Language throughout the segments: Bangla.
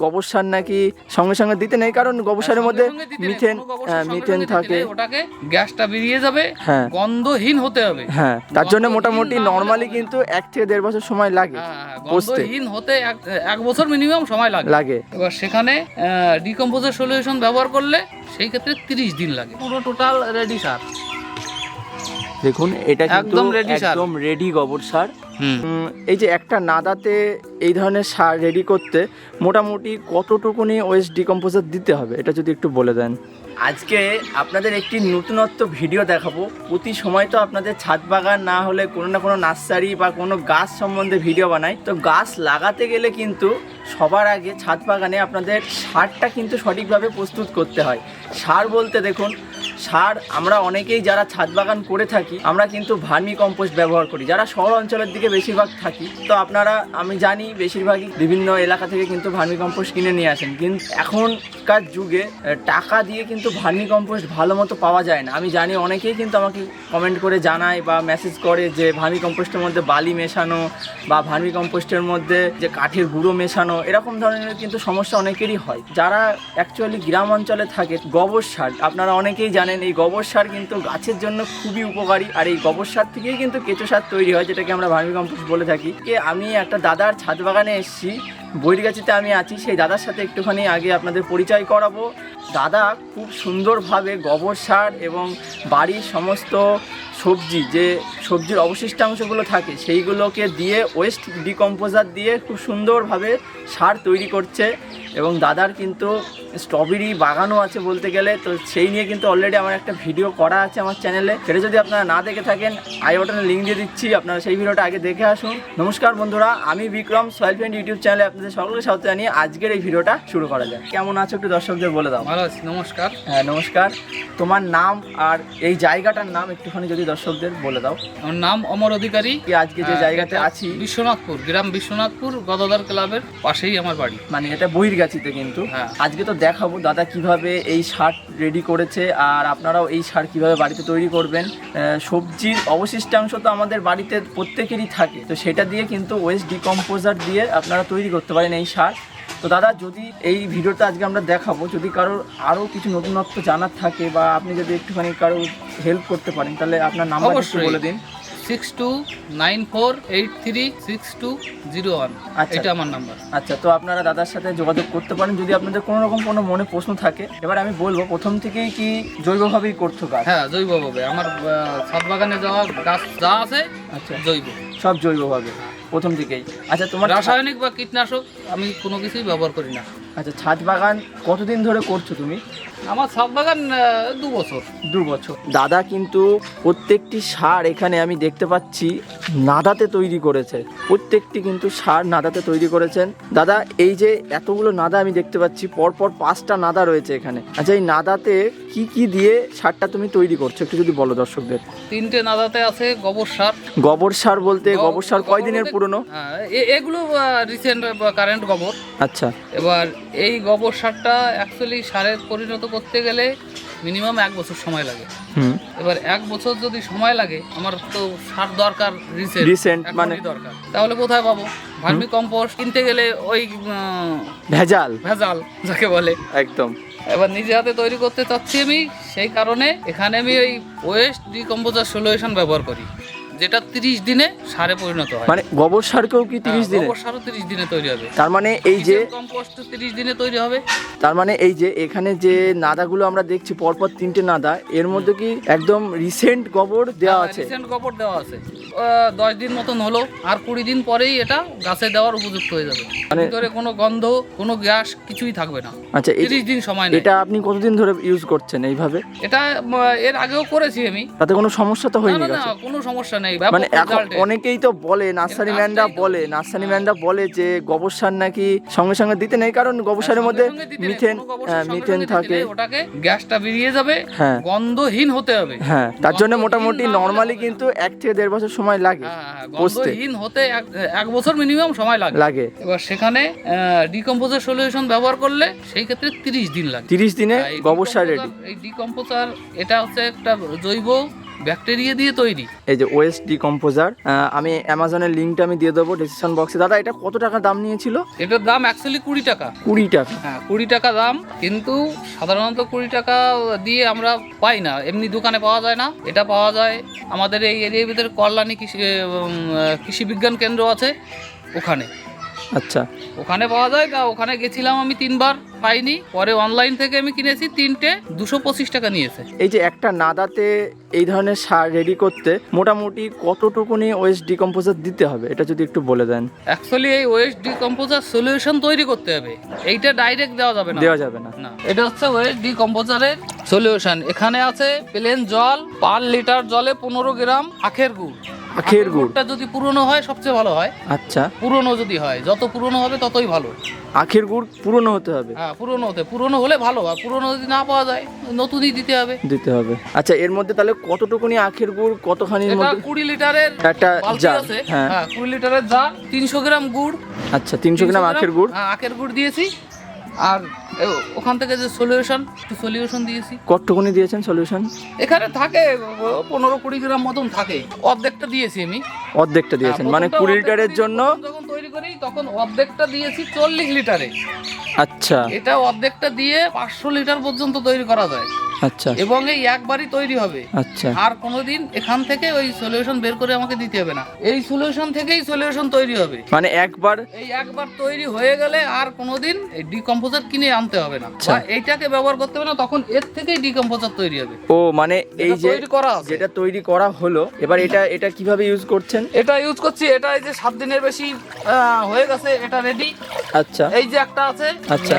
গোবর সার নাকি সঙ্গে সঙ্গে দিতে নেই কারণ গোবর সারের মধ্যে মিথেন হ্যাঁ, মিথেন থাকে। ওটাকে গ্যাসটা বেরিয়ে যাবে হ্যাঁ। গন্ধহীন হতে হবে। হ্যাঁ তার জন্য মোটামুটি নর্মালি কিন্তু এক থেকে দেড় বছর সময় লাগে হ্যাঁ, পচতে। গন্ধহীন হতে এক- এক বছর মিনিমাম সময় লাগে। লাগে। এবার সেখানে ডিকম্পোজার সলিউশন ব্যবহার করলে সেই ক্ষেত্রে তিরিশ দিন লাগে। পুরো টোটাল রেডি সার। দেখুন এটা একদম সার। একদম রেডি গোবর সার। হুম। এই যে একটা নাদাতে এই ধরনের সার রেডি করতে মোটামুটি কতটুকুনি ওয়েস্ট ডিকম্পোজার দিতে হবে এটা যদি একটু বলে দেন। আজকে আপনাদের একটি নতুনত্ব ভিডিও দেখাবো। প্রতি সময় তো আপনাদের ছাদ বাগান না হলে কোনো না কোনো নার্সারি বা কোনো গাছ সম্বন্ধে ভিডিও বানাই। তো গাছ লাগাতে গেলে কিন্তু সবার আগে ছাদ বাগানে আপনাদের সারটা কিন্তু সঠিকভাবে প্রস্তুত করতে হয়। সার বলতে দেখুন সার আমরা অনেকেই যারা ছাদ বাগান করে থাকি, আমরা কিন্তু ভার্মি কম্পোস্ট ব্যবহার করি। যারা শহর অঞ্চলের দিকে বেশিরভাগ থাকি, তো আপনারা, আমি জানি বেশিরভাগই বিভিন্ন এলাকা থেকে কিন্তু ভার্মি কম্পোস্ট কিনে নিয়ে আসেন। কিন্তু এখনকার যুগে টাকা দিয়ে কিন্তু ভার্মি কম্পোস্ট ভালো মতো পাওয়া যায় না। আমি জানি অনেকেই কিন্তু আমাকে কমেন্ট করে জানায় বা মেসেজ করে যে, ভার্মি কম্পোস্টের মধ্যে বালি মেশানো বা ভার্মি কম্পোস্টের মধ্যে যে কাঠের গুঁড়ো মেশানো, এরকম ধরনের কিন্তু সমস্যা অনেকেরই হয়। যারা অ্যাকচুয়ালি গ্রাম অঞ্চলে থাকে, গোবর সার, আপনারা অনেকেই জানেন এই গোবর সার কিন্তু গাছের জন্য খুবই উপকারী, আর এই গোবর সার থেকেই কিন্তু কেঁচো সার তৈরি হয়, যেটাকে আমরা ভার্মি কম্পোস্ট বলে থাকি। আমি একটা দাদার ছাদ বাগানে এসেছি, বৈরগাছিতে আমি আছি, সেই দাদার সাথে একটুখানি আগে আপনাদের পরিচয় করাবো। দাদা খুব সুন্দরভাবে গোবর সার এবং বাড়ির সমস্ত সবজি, যে সবজির অবশিষ্টাংশগুলো থাকে, সেইগুলোকে দিয়ে ওয়েস্ট ডিকম্পোজার দিয়ে খুব সুন্দরভাবে সার তৈরি করছে এবং দাদার কিন্তু স্ট্রবেরি বাগানও আছে বলতে গেলে, তো সেই নিয়ে কিন্তু অলরেডি আমার একটা ভিডিও করা আছে আমার চ্যানেলে সেটা যদি আপনারা না দেখে থাকেন আই বাটনে লিঙ্ক দিয়ে দিচ্ছি, আপনারা সেই ভিডিওটা আগে দেখে আসুন। নমস্কার বন্ধুরা, আমি বিক্রম সয়েল ফ্রেন্ড ইউটিউব চ্যানেলে আপনাদের সকলকে স্বাগত জানিয়ে আজকের এই ভিডিওটা শুরু করা যায় কেমন আছো একটু দর্শকদের বলে দাও। ভালো আছি নমস্কার। হ্যাঁ নমস্কার। তোমার নাম আর এই জায়গাটার নাম একটুখানি যদি দর্শকদের বলে দাও। আমার নাম অমর অধিকারী। আজকে যে জায়গাতে আছি? বিশ্বনাথপুর গ্রাম বিশ্বনাথপুর গদাদার ক্লাবের পাশেই আমার বাড়ি। মানে এটা বহির্গাছিতে কিন্তু। হ্যাঁ। আজকে তো দেখাবো দাদা কীভাবে এই সার রেডি করেছে আর আপনারাও এই সার কীভাবে বাড়িতে তৈরি করবেন। সবজির অবশিষ্টাংশ তো আমাদের বাড়িতে প্রত্যেকেরই থাকে। তো সেটা দিয়ে কিন্তু ওয়েস্ট ডিকম্পোজার দিয়ে আপনারা তৈরি করতে পারেন এই সার তো দাদা যদি এই ভিডিওটা আজকে আমরা দেখাবো যদি কারোর আরও কিছু নতুনত্ব জানার থাকে বা আপনি যদি একটুখানি কারও হেল্প করতে পারেন তাহলে আপনার নাম্বার অবশ্যই। বলে দিন। Six two nine four eight three six two zero one আচ্ছা। এটা আমার নাম্বার। আচ্ছা তো আপনারা দাদার সাথে যোগাযোগ করতে পারেন। যদি আপনাদের কোনো রকম কোনো মনে প্রশ্ন থাকে এবার আমি বলব প্রথম থেকেই কি জৈবভাবেই করতো গাছ? হ্যাঁ জৈবভাবে। আমার আহ, ছাদ বাগানে যাওয়া গাছ যা আছে আচ্ছা। জৈব। সব জৈবভাবে প্রথম থেকেই আচ্ছা তোমার রাসায়নিক বা কীটনাশক আমি কোনো কিছুই ব্যবহার করি না। আচ্ছা ছাদ বাগান কতদিন ধরে করছ তুমি? আমার ছাদ বাগান দু বছর। দু বছর। দাদা কিন্তু প্রত্যেকটি সার এখানে আমি দেখতে পাচ্ছি নাদাতে তৈরি করেছে। প্রত্যেকটি কিন্তু সার নাদাতে তৈরি করেছেন। দাদা এই যে এতগুলো নাদা আমি দেখতে পাচ্ছি পরপর পাঁচটা নাদা রয়েছে এখানে। আচ্ছা এই নাদাতে কি কি দিয়ে সারটা তুমি তৈরি করছ? একটু যদি বলো দর্শকদের। তিনটে নাদাতে আছে গোবর সার। গোবর সার বলতে গোবর সার কয়দিনের পুরনো? হ্যাঁ, এ- এগুলো রিসেন্ট কারেন্ট গোবর। আচ্ছা। এবার এই গোবর সারটা অ্যাকচুয়ালি সারের পরিণত করতে গেলে মিনিমাম এক বছর সময় লাগে। হুম। এবার এক বছর যদি সময় লাগে আমার তো সার দরকার রিসেন্ট মানে? দরকার। তাহলে কোথায় পাবো? ভার্মি কম্পোস্ট কিনতে গেলে ওই ভেজাল। ভেজাল যাকে বলে। একদম। এবার নিজে হাতে তৈরি করতে চাচ্ছি আমি সেই কারণে এখানে আমি ওই ওয়েস্ট ডিকম্পোজার সলিউশন ব্যবহার করি। যেটা তিরিশ দিনে সারে পরিণত হয়। মানে গোবর সারকেও কি তিরিশ হ্যাঁ, দিনে? গোবর সারও তিরিশ দিনে তৈরি হবে। তার মানে এই যে কম্পোস্ট তিরিশ দিনে তৈরি হবে। তার মানে এই যে এখানে যে নাদাগুলো আমরা দেখছি পরপর তিনটে নাদা এর মধ্যে কি একদম রিসেন্ট গোবর দেওয়া আছে? রিসেন্ট গোবর দেওয়া আছে। আহ, দশ দিন মতন হলো আর কুড়ি দিন পরেই এটা গাছে দেওয়ার উপযুক্ত হয়ে যাবে। মানে- ভিতরে কোনো গন্ধ কোনো গ্যাস কিছুই থাকবে না। আচ্ছা এই তিরিশ দিন সময় নেই এটা আপনি কতদিন ধরে ইউজ করছেন এইভাবে? এটা এর আগেও করেছি আমি। তাতে কোনো সমস্যা তো হয়নি না কোনো সমস্যা নেই। মানে এখন অনেকেই তো বলে নার্সারি ম্যানরা বলে নার্সারি ম্যানরা বলে যে গোবর সার নাকি সঙ্গে সঙ্গে দিতে নেই কারণ গোবর সারের মধ্যে মিথেন হ্যাঁ, মিথেন থাকে। ওটাকে গ্যাসটা বেরিয়ে যাবে হ্যাঁ। গন্ধহীন হতে হবে। হ্যাঁ তার জন্য মোটামুটি নর্মালি কিন্তু এক থেকে দেড় বছর সময় লাগে হ্যাঁ, হ্যাঁ, গন্ধহীন হতে এক বছর মিনিমাম সময় লাগে। লাগে। এবার সেখানে ডিকম্পোজার সলিউশন ব্যবহার করলে সেই ক্ষেত্রে তিরিশ দিন লাগে। তিরিশ দিনে গোবর সার রেডি এই ডিকম্পোজার এটা হচ্ছে একটা জৈব ব্যাকটেরিয়া দিয়ে তৈরি। এই যে ওয়েস্ট ডিকম্পোজার আমি অ্যামাজনের লিঙ্কটা আমি দিয়ে দেবো ডিসক্রিপশন বক্সে দাদা এটা কত টাকা দাম নিয়েছিল? এটার দাম অ্যাকচুয়ালি কুড়ি টাকা। কুড়ি টাকা। হ্যাঁ কুড়ি টাকা দাম কিন্তু সাধারণত কুড়ি টাকা দিয়ে আমরা পাই না। এমনি দোকানে পাওয়া যায় না। এটা পাওয়া যায় আমাদের এই এরিয়ার ভিতরে কল্যাণী কৃষি কৃষি বিজ্ঞান কেন্দ্র আছে ওখানে। আচ্ছা। ওখানে পাওয়া যায় তা ওখানে গেছিলাম আমি তিনবার। পাইনি পরে অনলাইন থেকে আমি কিনেছি তিনটে দুশো পঁচিশ টাকা নিয়েছে। এই যে একটা নাদাতে এই ধরনের সার রেডি করতে মোটামুটি কতটুকুনি ওয়েস্ট ডিকম্পোজার দিতে হবে? এটা যদি একটু বলে দেন। অ্যাকচুয়ালি এই ওয়েস্ট ডিকম্পোজার সলিউশন তৈরি করতে হবে। এইটা ডাইরেক্ট দেওয়া যাবে না। দেওয়া যাবে না। না। এটা হচ্ছে ওয়েস্ট ডিকম্পোজারের সলিউশন এখানে আছে প্লেন জল পার লিটার জলে পনেরো গ্রাম আখের গুড়। আখের গুড়? গুড়টা যদি পুরনো হয় সবচেয়ে ভালো হয়। আচ্ছা। পুরনো যদি হয় যত পুরনো হবে ততই ভালো। আখের গুড় পুরনো হতে হবে? হ্যাঁ পুরনো হতে পুরনো হলে ভালো আর পুরনো যদি না পাওয়া যায় নতুনই দিতে হবে। দিতে হবে। আচ্ছা এর মধ্যে তাহলে কতটুকুনি আখের গুড় কতখানির এটা মধ্যে? কুড়ি লিটারের একটা বালতি জার আছে। হ্যাঁ। হ্যাঁ কুড়ি লিটারের জার তিনশো গ্রাম গুড়। আচ্ছা তিনশো গ্রাম আখের গুড়। হ্যাঁ আখের গুড় দিয়েছি। আর ওখান থেকে যে সলিউশন একটু সলিউশন দিয়েছি। কতটুকুনি দিয়েছেন সলিউশন এখানে থাকে পনেরো কুড়ি গ্রাম মতন থাকে। অর্ধেকটা দিয়েছি আমি। অর্ধেকটা দিয়েছেন হ্যাঁ, মানে কুড়ি লিটারের জন্য? যখন তৈরি করি তখন অর্ধেকটা দিয়েছি চল্লিশ লিটারে। আচ্ছা। এটা অর্ধেকটা দিয়ে পাঁচশো লিটার পর্যন্ত তৈরি করা যায়। আচ্ছা। এবং এই একবারই তৈরি হবে। আচ্ছা। আর কোনোদিন এখান থেকে ওই সলিউশন বের করে আমাকে দিতে হবে না। এই সলিউশন থেকেই সলিউশন তৈরি হবে। মানে একবার এই একবার তৈরি হয়ে গেলে আর কোনোদিন এই ডিকম্পোজার কিনে আনতে হবে না। আচ্ছা। বা এইটাকে ব্যবহার করতে হবে না তখন এর থেকেই ডিকম্পোজার তৈরি হবে। ও মানে এই যে তৈরি করা আছে। যেটা তৈরি করা হলো এবার এটা এটা কীভাবে ইউজ করছেন? এটা ইউজ করছি এটা এই যে সাত দিনের বেশি আহ, হয়ে গেছে এটা রেডি আচ্ছা। এই যে একটা আছে আচ্ছা।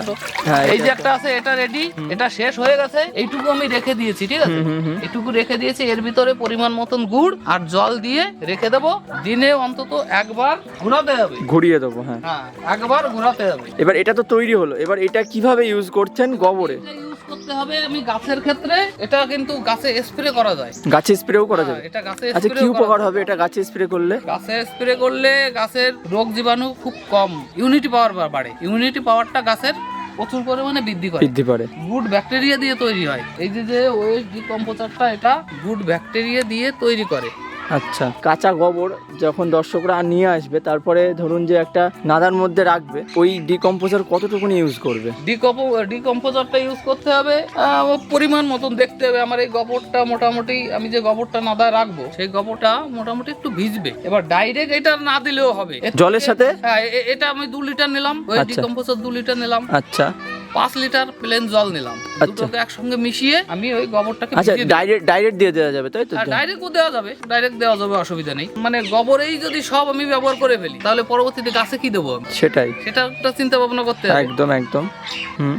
হ্যাঁ, এই যে একটা আছে এটা রেডি এটা শেষ হয়ে গেছে এইটুকু আমি রেখে দিয়েছি ঠিক আছে। এটুকু রেখে দিয়েছি এর ভিতরে পরিমাণ মতন গুড় আর জল দিয়ে রেখে দেব। দিনে অন্তত একবার ঘোরাতে হবে। ঘুরিয়ে দেবো হ্যাঁ। হ্যাঁ একবার ঘোরাতে হবে। এবার এটা তো তৈরি হলো। এবার এটা কীভাবে ইউজ করছেন গোবরে? করতে হবে আমি গাছের ক্ষেত্রে। এটা কিন্তু গাছে স্প্রে করা যায়। গাছে স্প্রেও করা যাবে? হ্যাঁ, এটা গাছে আচ্ছা কি উপকার হবে এটা গাছে স্প্রে করলে? গাছে স্প্রে করলে গাছের রোগ জীবাণু খুব কম। ইউনিটি পাওয়ার বাড়ে। ইউনিটি পাওয়ারটা গাছের প্রচুর পরিমাণে বৃদ্ধি করে। বৃদ্ধি করে। গুড ব্যাকটেরিয়া দিয়ে তৈরি হয়। এই যে যে ওয়েস্ট ডিকম্পোজারটা এটা গুড ব্যাকটেরিয়া দিয়ে তৈরি করে। আচ্ছা। কাঁচা গোবর যখন দর্শকরা নিয়ে আসবে তারপরে ধরুন যে একটা নাদার মধ্যে রাখবে ওই ডিকম্পোজার কতটুকুনি ইউজ করবে? ডিকম্পোজারটা ইউজ করতে হবে পরিমাণ মতন দেখতে হবে। আমার এই গোবরটা মোটামুটি আমি যে গোবরটা নাদায় রাখব সেই গোবরটা মোটামুটি একটু ভিজবে। এবার ডাইরেক্ট এটা না দিলেও হবে। জলের সাথে? হ্যাঁ এটা আমি দু লিটার নিলাম ওই আচ্ছা। ডিকম্পোজার দু লিটার নিলাম। আচ্ছা। পাঁচ লিটার প্লেন জল নিলাম। আচ্ছা। দুটোকে একসঙ্গে মিশিয়ে আমি ওই গোবরটাকে আচ্ছা ডাইরেক্ট ডাইরেক্ট দিয়ে দেওয়া যাবে তাই তো? ডাইরেক্টও দেওয়া যাবে ডাইরেক্ট দেওয়া যাবে অসুবিধা নেই। মানে গোবরেই যদি সব আমি ব্যবহার করে ফেলি তাহলে পরবর্তীতে গাছে কি দেবো আমি? সেটাই। সেটা একটা চিন্তা ভাবনা করতে হবে। একদম একদম।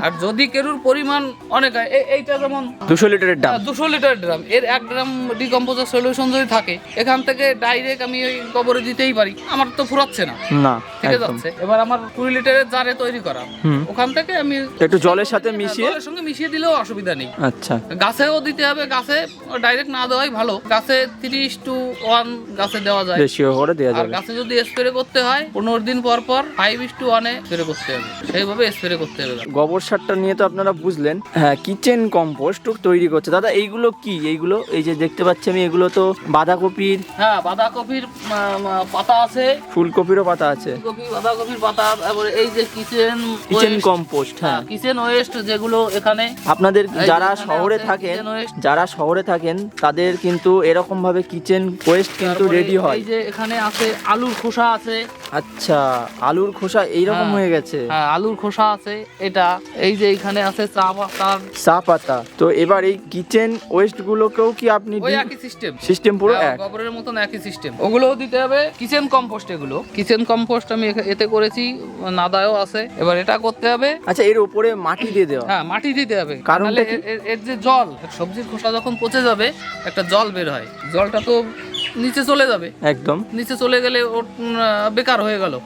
আর যদি কেরুর পরিমাণ অনেক হয় এইটা যেমন দুশো লিটারের দাম দুশো লিটার ড্রাম। এর এক গ্রাম ডিকম্পোজার সলিউশন যদি থাকে এখান থেকে ডাইরেক্ট আমি ওই গোবরে দিতেই পারি। আমার তো ফুরাচ্ছে না। না একদম। যাচ্ছে। এবার আমার কুড়ি লিটারের জারে তৈরি করা। ওখান থেকে আমি একটু জলের সাথে মিশিয়ে? জলের সঙ্গে মিশিয়ে দিলেও অসুবিধা নেই। আচ্ছা। গাছেও দিতে হবে গাছে ডাইরেক্ট না দেওয়াই ভালো। গাছে তিরিশ টু ওয়ান গাছে দেওয়া যায়। বেশিও করে দেওয়া আর গাছে যদি স্প্রে করতে হয় পনেরো দিন পর পর ফাইভ ইস টু ওয়ানে স্প্রে করতে হবে। সেইভাবে স্প্রে করতে হবে গোবর সারটা নিয়ে তো আপনারা বুঝলেন হ্যাঁ কিচেন কম্পোস্ট তৈরি করছে। দাদা এইগুলো কি? এইগুলো এই যে দেখতে পাচ্ছি আমি এগুলো তো বাঁধাকপির হ্যাঁ বাঁধাকপির পাতা আছে। ফুলকপিরও পাতা আছে। ফুলকপি বাঁধাকপির পাতা তারপরে এই যে কিচেন কিচেন কম্পোস্ট হ্যাঁ কিচেন ওয়েস্ট যেগুলো এখানে আপনাদের যারা শহরে থাকেন যারা শহরে থাকেন তাদের কিন্তু এরকম ভাবে কিচেন ওয়েস্ট কিন্তু রেডি হয়। এই যে এখানে আছে আলুর খোসা আছে। আচ্ছা আলুর খোসা এইরকম হ্যাঁ। হয়ে গেছে। হ্যাঁ আলুর খোসা আছে এটা। এই যে এখানে আছে চা পাতার চা পাতা। তো এবার এই কিচেন ওয়েস্ট গুলোকেও কি আপনি ওই একই সিস্টেম সিস্টেম পুরো এক? গোবরের মতন একই সিস্টেম ওগুলোও দিতে হবে কিচেন কম্পোস্ট এগুলো। কিচেন কম্পোস্ট আমি এতে করেছি নাদায়ও আছে। এবার এটা করতে হবে। আচ্ছা এর উপরে মাটি দিয়ে দেওয়া। হ্যাঁ মাটি দিতে হবে। কারণটা নাহলে এর- যে জল সবজির খোসা যখন পচে যাবে একটা জল বের হয়। জলটা তো নিচে চলে যাবে। একদম। নিচে চলে গেলে ওর বেকার হয়ে গেল।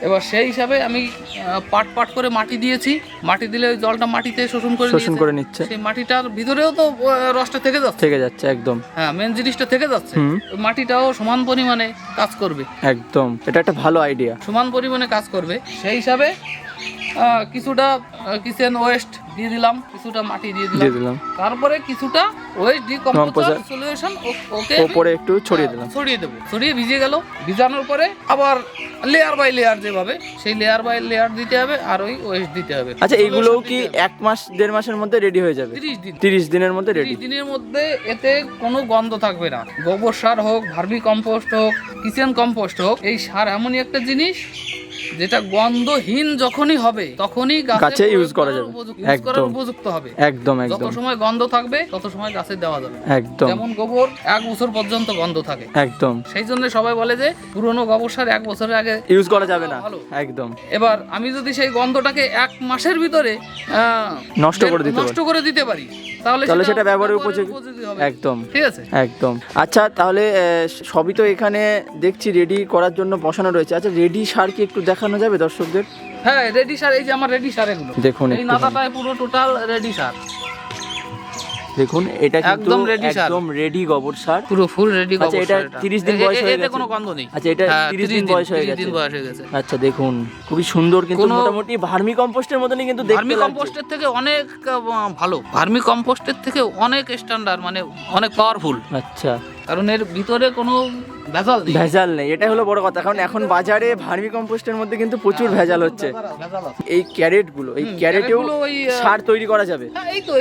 এবার সেই হিসাবে আমি পাট পাট করে মাটি দিয়েছি। মাটি দিলে ওই জলটা মাটিতে শোষণ করে শোষণ করে নিচ্ছে। সেই মাটিটার ভিতরেও তো রসটা থেকে যাচ্ছে। থেকে যাচ্ছে একদম। হ্যাঁ মেন জিনিসটা থেকে যাচ্ছে। মাটিটাও সমান পরিমাণে কাজ করবে। একদম। এটা একটা ভালো আইডিয়া সমান পরিমাণে কাজ করবে। সেই হিসাবে কিছুটা কিচেন ওয়েস্ট দিয়ে দিলাম কিছুটা মাটি দিয়ে দিয়ে দিলাম। তারপরে কিছুটা ওয়েস্ট ডিকম্পোজার। সলিউশন ওকে ওপরে একটু ছড়িয়ে দিলাম। ছড়িয়ে দেবো। ছড়িয়ে ভিজে গেল। ভিজানোর পরে আবার লেয়ার বাই লেয়ার যেভাবে সেই লেয়ার বাই লেয়ার দিতে হবে আর ওই ওয়েস্ট দিতে হবে। আচ্ছা এইগুলোও কি এক মাস দেড় মাসের মধ্যে রেডি হয়ে যাবে? তিরিশ দিন। তিরিশ দিনের মধ্যে রেডি তিরিশ দিনের মধ্যে এতে কোনো গন্ধ থাকবে না। গোবর সার হোক ভার্মি কম্পোস্ট হোক কিচেন কম্পোস্ট হোক এই সার এমনই একটা জিনিস যেটা গন্ধহীন যখনই হবে তখনই গাছে use করা যাবে। একদম। উপযুক্ত হবে। একদম একদম। যত সময় গন্ধ থাকবে তত সময় গাছে দেওয়া যাবে। একদম। যেমন গোবর এক বছর পর্যন্ত গন্ধ থাকে। একদম। সেই জন্য সবাই বলে যে পুরনো গোবর সার এক বছরের আগে ইউজ করা যাবে না। একদম। এবার আমি যদি সেই গন্ধটাকে এক মাসের ভিতরে নষ্ট করে দিতে নষ্ট করে দিতে পারি তাহলে সেটা ব্যবহারের উপযোগী। একদম। ঠিক আছে? একদম। আচ্ছা তাহলে সবই তো এখানে দেখছি রেডি করার জন্য বসানো রয়েছে। আচ্ছা রেডি সার কি একটু দেখানো যাবে দর্শকদের? হ্যাঁ রেডি সার এই যে আমার রেডি সার এগুলো। দেখুন এই নাতাটায় পুরো টোটাল রেডি সার। দেখুন এটা কিন্তু একদম ready সার। একদম রেডি গোবর সার। পুরো ফুল রেডি আচ্ছা, এটা 30 দিন বয়স হয়ে গেছে? কোনো গন্ধ নেই। আচ্ছা, এটা হ্যাঁ, 30 দিন বয়স হয়ে 30 গেছে। দিন বয়স হয়ে গেছে। আচ্ছা দেখুন খুবই সুন্দর কিন্তু মোটামুটি ভার্মি কম্পোস্টের মতনই কিন্তু দেখতে ভার্মি কম্পোস্টের থেকে অনেক ভালো। ভার্মি কম্পোস্টের থেকে অনেক স্ট্যান্ডার্ড মানে অনেক পাওয়ারফুল আচ্ছা। কারণ এর ভিতরে কোনো ভেজাল নেই। ভেজাল নেই এটা হলো বড় কথা। কারণ এখন বাজারে ভার্মি কম্পোস্টের মধ্যে কিন্তু প্রচুর ভেজাল হচ্ছে। এই ক্যারেটগুলো এই ক্যারেটেও সার তৈরি করা যাবে। হ্যাঁ, এই তো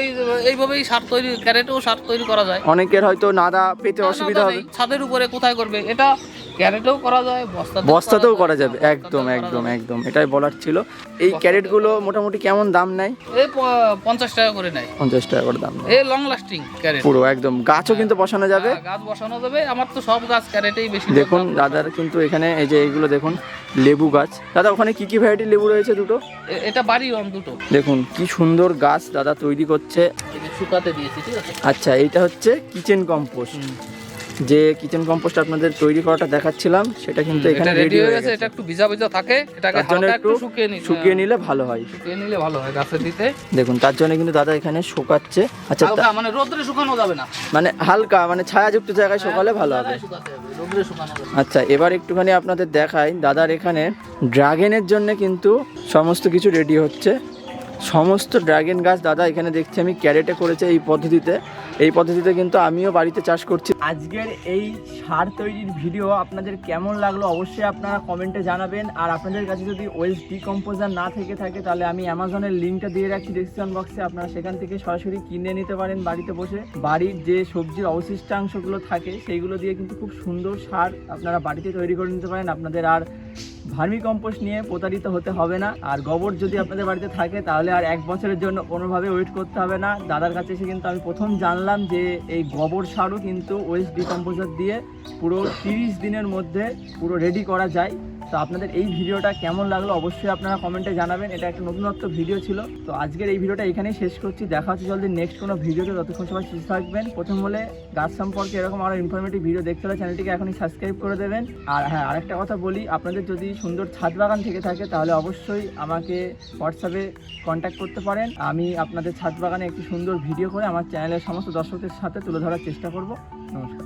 এইভাবেই সার তৈরি ক্যারেটেও সার তৈরি করা যায়। অনেকের হয়তো নাদা পেতে অসুবিধা আলাদা হবে। ছাদের উপরে কোথায় করবে? এটা ক্যারেটেও করা যায় বস্তা বস্তাতেও করা যাবে। একদম একদম একদম। এটাই বলার ছিল। এই ক্যারেটগুলো মোটামুটি কেমন দাম নেয়? এই প- পঞ্চাশ টাকা করে নেয়। পঞ্চাশ টাকা করে দাম এই লং লাস্টিং ক্যারেট। পুরো একদম। গাছও কিন্তু বসানো যাবে। গাছ বসানো যাবে। আমার তো সব গাছ ক্যারেটেই বেশি দেখুন দাদার কিন্তু এখানে এই যে এইগুলো দেখুন লেবু গাছ। দাদা ওখানে কি কি ভ্যারাইটি লেবু রয়েছে দুটো? এটা বাড়ি অন দুটো। দেখুন কি সুন্দর গাছ দাদা তৈরি করছে। শুকাতে দিয়েছি ঠিক আছে? আচ্ছা এইটা হচ্ছে কিচেন কম্পোস্ট যে কিচেন কম্পোস্ট আপনাদের তৈরি করাটা দেখাচ্ছিলাম সেটা কিন্তু এখানে রেডি হয়ে গেছে এটা একটু ভিজা ভিজা থাকে এটাকে হালকা একটু শুকিয়ে নিতে শুকিয়ে নিলে ভালো হয়। শুকিয়ে নিলে ভালো হয় গাছে দিতে। দেখুন তার জন্য কিন্তু দাদা এখানে শুকাচ্ছে। আচ্ছা হালকা মানে রোদ্রে শুকানো যাবে না। মানে হালকা মানে ছায়াযুক্ত জায়গায় শুকালে ভালো হবে। রোদ্রে শুকানো যাবে আচ্ছা এবার একটুখানি আপনাদের দেখাই দাদার এখানে ড্রাগনের জন্য কিন্তু সমস্ত কিছু রেডি হচ্ছে। সমস্ত ড্রাগন গাছ, দাদা, এখানে দেখছি আমি ক্যারেটে করেছে এই পদ্ধতিতে। এই পদ্ধতিতে কিন্তু আমিও বাড়িতে চাষ করছি। আজকের এই সার তৈরির ভিডিও আপনাদের কেমন লাগল অবশ্যই আপনারা কমেন্টে জানাবেন। আর আপনাদের কাছে যদি ওয়েস্ট ডিকম্পোজার না থেকে থাকে, তাহলে আমি অ্যামাজনের লিঙ্কটা দিয়ে রাখছি ডিসক্রিপশন বক্সে আপনারা সেখান থেকে সরাসরি কিনে নিতে পারেন বাড়িতে বসে। বাড়ির যে সবজির অবশিষ্টাংশগুলো থাকে, সেইগুলো দিয়ে কিন্তু খুব সুন্দর সার আপনারা বাড়িতে তৈরি করে নিতে পারেন। আপনাদের আর ভার্মি কম্পোস্ট নিয়ে প্রতারিত হতে হবে না। আর গোবর যদি আপনাদের বাড়িতে থাকে, তাহলে আর এক বছরের জন্য কোনোভাবে ওয়েট করতে হবে না। দাদার কাছে এসে কিন্তু আমি প্রথম জানলাম যে এই গোবর সারও কিন্তু ওয়েস্ট ডিকম্পোজার দিয়ে পুরো তিরিশ দিনের মধ্যে পুরো রেডি করা যায়। তো আপনাদের এই ভিডিওটা কেমন লাগল অবশ্যই আপনারা কমেন্টে জানাবেন। এটা একটা নতুনত্ব ভিডিও ছিল। তো আজকের এই ভিডিওটা এখানেই শেষ করছি। দেখা হচ্ছে জলদি নেক্সট কোনো ভিডিওতে। ততক্ষণ সবাই সুস্থ থাকবেন। প্রথম হলে গাছ সম্পর্কে এরকম আরও ইনফরমেটিভ ভিডিও দেখতে হলে চ্যানেলটিকে এখনই সাবস্ক্রাইব করে দেবেন। আর হ্যাঁ আরেকটা কথা বলি, আপনাদের যদি সুন্দর ছাদ বাগান থেকে থাকে, তাহলে অবশ্যই আমাকে হোয়াটসঅ্যাপে কন্ট্যাক্ট করতে পারেন। আমি আপনাদের ছাদ বাগানে একটি সুন্দর ভিডিও করে আমার চ্যানেলের সমস্ত দর্শকদের সাথে তুলে ধরার চেষ্টা করব। নমস্কার।